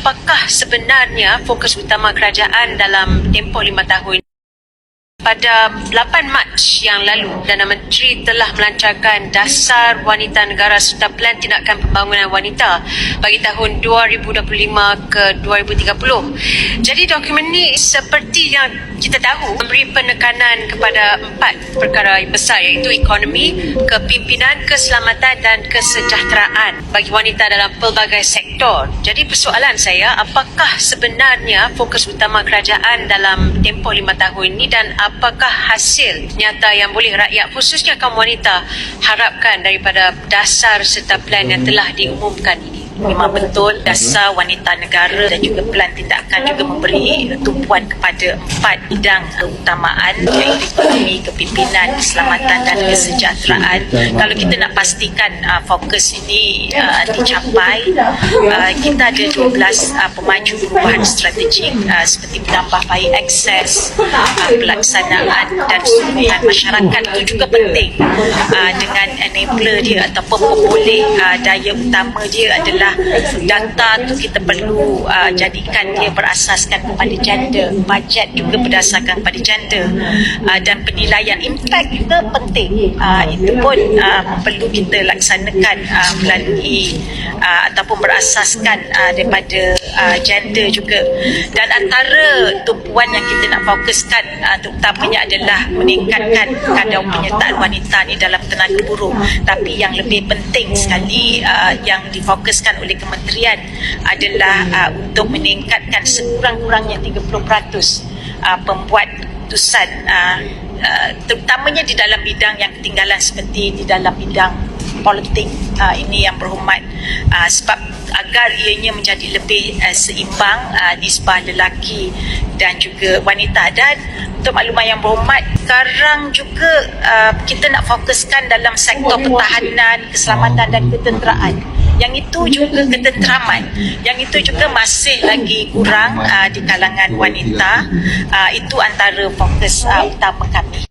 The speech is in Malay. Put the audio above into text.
Apakah sebenarnya fokus utama kerajaan dalam tempoh lima tahun? Pada 8 Mac yang lalu, Perdana Menteri telah melancarkan Dasar Wanita Negara serta Plan Tindakan Pembangunan Wanita bagi tahun 2025 ke 2030. Jadi dokumen ini seperti yang kita tahu memberi penekanan kepada empat perkara yang besar iaitu ekonomi, kepimpinan, keselamatan dan kesejahteraan bagi wanita dalam pelbagai sektor. Jadi persoalan saya, apakah sebenarnya fokus utama kerajaan dalam tempoh lima tahun ini dan apakah hasil nyata yang boleh rakyat khususnya kaum wanita harapkan daripada dasar serta plan yang telah diumumkan ini? Memang betul dasar wanita negara dan juga pelan tindakan juga memberi tumpuan kepada empat bidang keutamaan iaitu ekonomi, kepimpinan, keselamatan dan kesejahteraan. Kalau kita nak pastikan uh, fokus ini uh, dicapai, uh, kita ada 12 uh, pemaju perubahan strategik uh, seperti menambah baik akses, uh, pelaksanaan dan sokongan masyarakat itu juga penting uh, dengan enabler dia ataupun pemboleh uh, daya utama dia adalah data tu kita perlu uh, jadikan dia berasaskan kepada gender. Bajet juga berdasarkan kepada gender. Uh, dan penilaian impact juga penting. Uh, itu pun uh, perlu kita laksanakan uh, melalui uh, ataupun berasaskan uh, daripada uh, gender juga. Dan antara tumpuan yang kita nak fokuskan uh, terutamanya adalah meningkatkan kadar penyertaan wanita ni dalam tenaga buruh. Tapi yang lebih penting sekali uh, yang difokuskan oleh kementerian adalah uh, untuk meningkatkan sekurang-kurangnya 30% uh, pembuat keputusan uh, uh, terutamanya di dalam bidang yang ketinggalan seperti di dalam bidang politik uh, ini yang berhormat uh, sebab agar ianya menjadi lebih uh, seimbang uh, nisbah lelaki dan juga wanita. Dan untuk makluman yang berhormat sekarang juga uh, kita nak fokuskan dalam sektor pertahanan keselamatan dan ketenteraan yang itu juga ketenteraman yang itu juga masih lagi kurang uh, di kalangan wanita. Uh, itu antara fokus uh, utama kami